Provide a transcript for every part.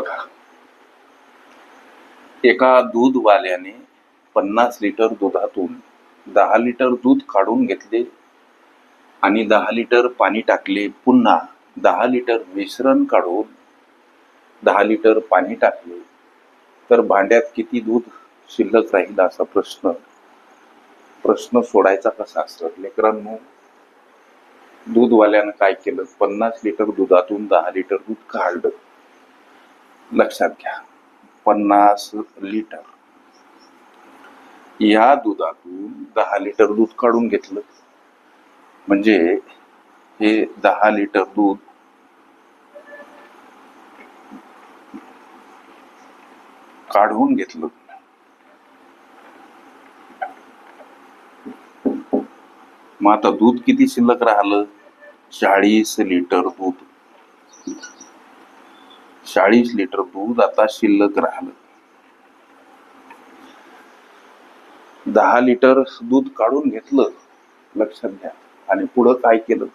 बघा. एका दूधवाल्याने पन्नास लिटर दुधातून दहा लिटर दूध काढून घेतले आणि दहा लिटर पाणी टाकले. पुन्हा दहा लिटर मिश्रण काढून दहा लिटर पाणी टाकले. तर भांड्यात किती दूध शिल्लक राहील असा प्रश्न. प्रश्न सोडायचा कसा असत? लेकरांनो दूधवाल्यानं काय केलं? पन्नास लिटर दुधातून दहा लिटर दूध काढलं. लक्षात घ्या. पन्नास लिटर. या दुधातून दहा लिटर दूध काढून घेतलं. म्हणजे हे दहा लिटर दूध काढून घेतलं. मग आता दूध किती शिल्लक राहिलं? चाळीस लिटर दूध. चाळीस लिटर दूध आता शिल्लक राहिलं. दहा लिटर दूध काढून घेतलं लक्षात घ्या. आणि पुढं काय केलं?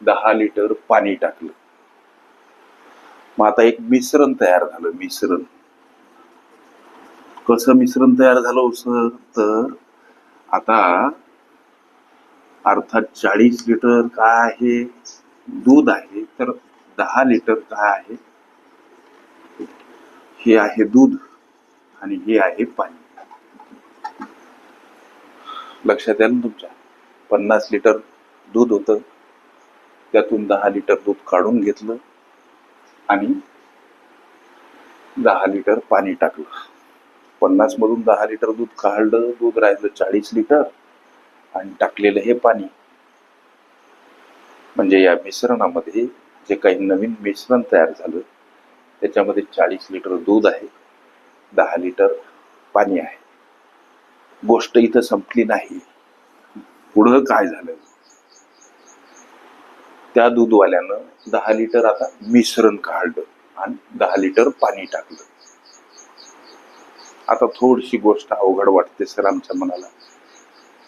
दहा लिटर पाणी टाकलं. मग आता एक मिश्रण तयार झालं मिश्रण. कसं मिश्रण तयार झालं हो, सर? तर आता अर्थात चाळीस लिटर काय आहे? दूध आहे तर दहा लिटर काय आहे? हे आहे दूध आणि हे आहे पाणी. लक्षात आलं ना तुमच्या? पन्नास लिटर दूध होतं. त्यातून दहा लिटर दूध काढून घेतलं आणि दहा लिटर पाणी टाकलं. पन्नास मधून दहा लिटर दूध काढलं दूध राहिलं चाळीस लिटर आणि टाकलेलं हे पाणी. म्हणजे या मिश्रणामध्ये जे काही नवीन मिश्रण तयार झालं त्याच्यामध्ये चाळीस लिटर दूध आहे दहा लिटर पाणी आहे. गोष्ट इथं संपली नाही. पुढं काय झालं? त्या दूधवाल्यानं दहा लिटर आता मिश्रण काढलं आणि दहा लिटर पाणी टाकलं. आता थोडीशी गोष्ट अवघड वाटते सर आमच्या मनाला.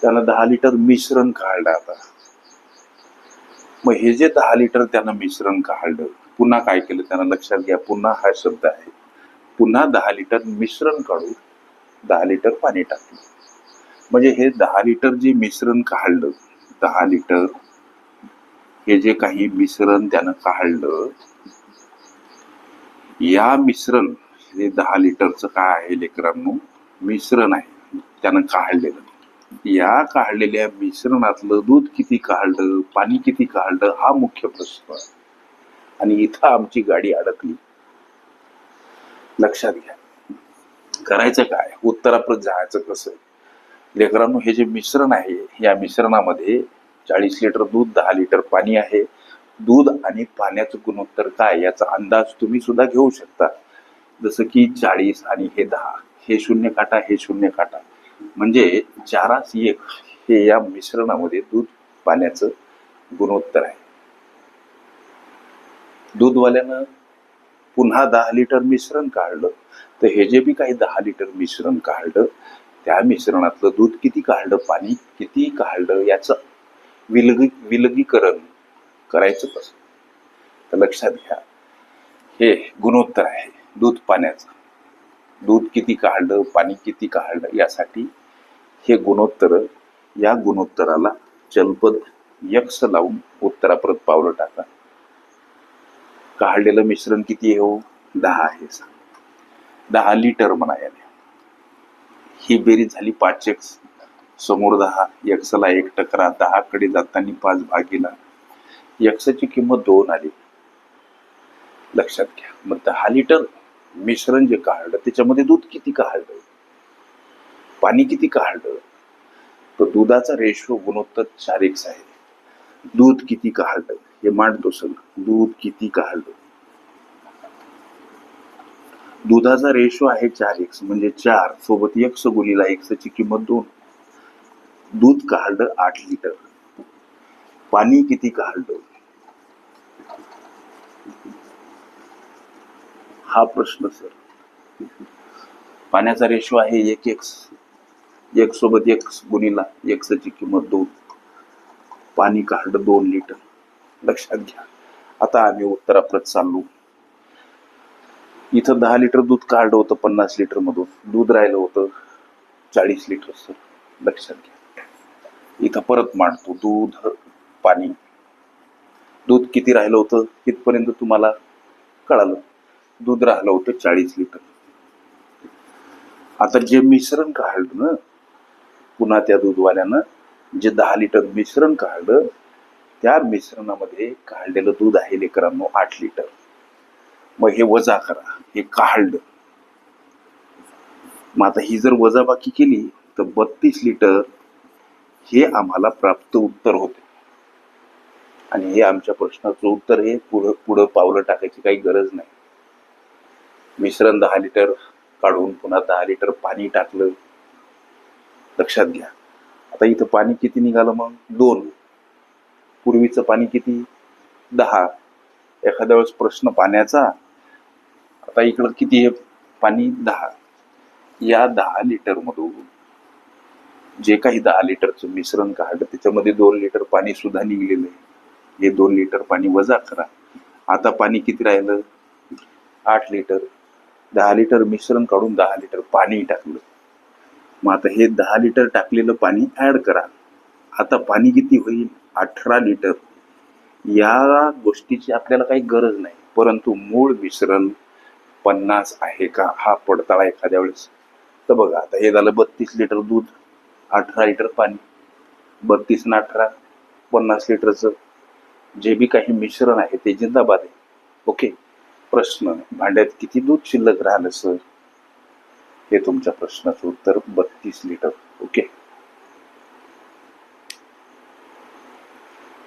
त्यानं दहा लिटर मिश्रण काढलं आता. मग हे जे दहा लिटर त्यानं मिश्रण काढलं पुन्हा काय केलं? त्यांना लक्षात घ्या पुन्हा हा शब्द आहे. पुन्हा दहा लिटर मिश्रण काढून दहा लिटर पाणी टाकलं. म्हणजे हे दहा लिटर जे मिश्रण काढलं दहा लिटर हे जे काही मिश्रण त्यानं काढलं या मिश्रण हे दहा लिटरचं काय आहे लेकरांनो? मिश्रण आहे. त्यानं काढलेलं. या काढलेल्या मिश्रणातलं दूध किती काढलं? पाणी किती काढलं? हा मुख्य प्रश्न आहे. आणि इथं आमची गाडी अडकली. लक्षात घ्या. करायचं काय? उत्तराप्रत जायचं कसं लेकरांनो हे जे मिश्रण आहे या मिश्रणामध्ये चाळीस लिटर दूध दहा लिटर पाणी आहे. दूध आणि पाण्याचं गुणोत्तर काय? याचा अंदाज तुम्ही सुद्धा घेऊ शकता. जसं की चाळीस आणि हे दहा हे शून्य काटा हे शून्य काटा. म्हणजे चारास एक हे या मिश्रणामध्ये दूध पाण्याचं गुणोत्तर आहे. दूधवाल्यानं पुन्हा दहा लिटर मिश्रण काढलं. तर हे जे बी काही दहा लिटर मिश्रण काढलं त्या मिश्रणातलं दूध किती काढलं पाणी किती काढलं याचं विलगी विलगीकरण करायचं कसं? तर लक्षात घ्या हे गुणोत्तर आहे दूध पाण्याचं. दूध किती काढलं पाणी किती काढलं यासाठी हे गुणोत्तर या गुणोत्तराला चलपद यक्ष लावून उत्तराप्रत पावलं टाका. काढलेलं मिश्रण किती आहे हो? दहा आहे दहा लिटर म्हणा याने. ही बेरीज झाली पाच एक्स समोर दहा. यक्षला एक टकरा दहाकडे जाताना पाच भागीला. यक्सची किंमत दोन आली. लक्षात घ्या. मग दहा लिटर मिश्रण जे काढलं त्याच्यामध्ये दूध किती काढलं? पाणी किती काढलं? तर दुधाचा रेशो गुणोत्तर चार एक्स आहे. दूध किती काढलं? हे मांडतो सगळं. दूध किती काढलं दुधाचा रेशो आहे चार एक्स म्हणजे चार सोबत एक्स गुणीला एक्सची किंमत दोन. दूध काढलं आठ लिटर पाणी किती काढलं हा प्रश्न सर. पाण्याचा रेशो आहे एक एक्स एक सोबत एक गुणीला एक्सची किंमत दोन. पाणी काढलं दोन लिटर लक्षात घ्या. आता आम्ही उत्तराप्रत चाललो. इथं दहा लिटर दूध काढलं होतं पन्नास लिटर मधून. दूध राहिलं होतं चाळीस लिटर लक्षात घ्या. इथं परत मांडतो. दूध पाणी. दूध किती राहिलं होतं तिथपर्यंत तुम्हाला कळालं. दूध राहिलं होतं चाळीस लिटर. आता जे मिश्रण काढलं ना पुन्हा त्या दूधवाल्यानं जे दहा लिटर मिश्रण काढलं त्या मिश्रणामध्ये काढलेलं दूध आहे लेकरांनो आठ लिटर. मग हे वजा करा हे काढलं. मग आता ही जर वजाबाकी केली तर बत्तीस लिटर हे आम्हाला प्राप्त उत्तर होते. आणि हे आमच्या प्रश्नाचं उत्तर हे पुढं पुढं पावलं टाकायची काही गरज नाही. मिश्रण दहा लिटर काढून पुन्हा दहा लिटर पाणी टाकलं. लक्षात घ्या. आता इथं पाणी किती निघालं मग? दोन. पूर्वीचं पाणी किती? दहा. एखाद्या वेळेस प्रश्न पाण्याचा. आता इकडं किती आहे पाणी? दहा. या दहा लिटर मधून जे काही दहा लिटरचं मिश्रण काढलं त्याच्यामध्ये दोन लिटर पाणी सुद्धा निघलेलं आहे. हे दोन लिटर पाणी वजा करा. आता पाणी किती राहिलं? आठ लिटर दहा लिटर मिश्रण काढून दहा लिटर पाणी टाकलं. मग आता हे दहा लिटर टाकलेलं पाणी ऍड करा. आता पाणी किती होईल? अठरा लिटर. या गोष्टीची आपल्याला काही गरज नाही. परंतु मूळ मिश्रण पन्नास आहे का? हा पडताळा एखाद्या वेळेस. तर बघा आता हे झालं बत्तीस लिटर दूध अठरा लिटर पाणी. बत्तीस न अठरा पन्नास लिटरचं. जे बी काही मिश्रण आहे ते जिंदाबाद आहे. ओके? प्रश्न भांड्यात किती दूध शिल्लक राहिलं सर? हे तुमच्या प्रश्नाचं उत्तर बत्तीस लिटर. ओके?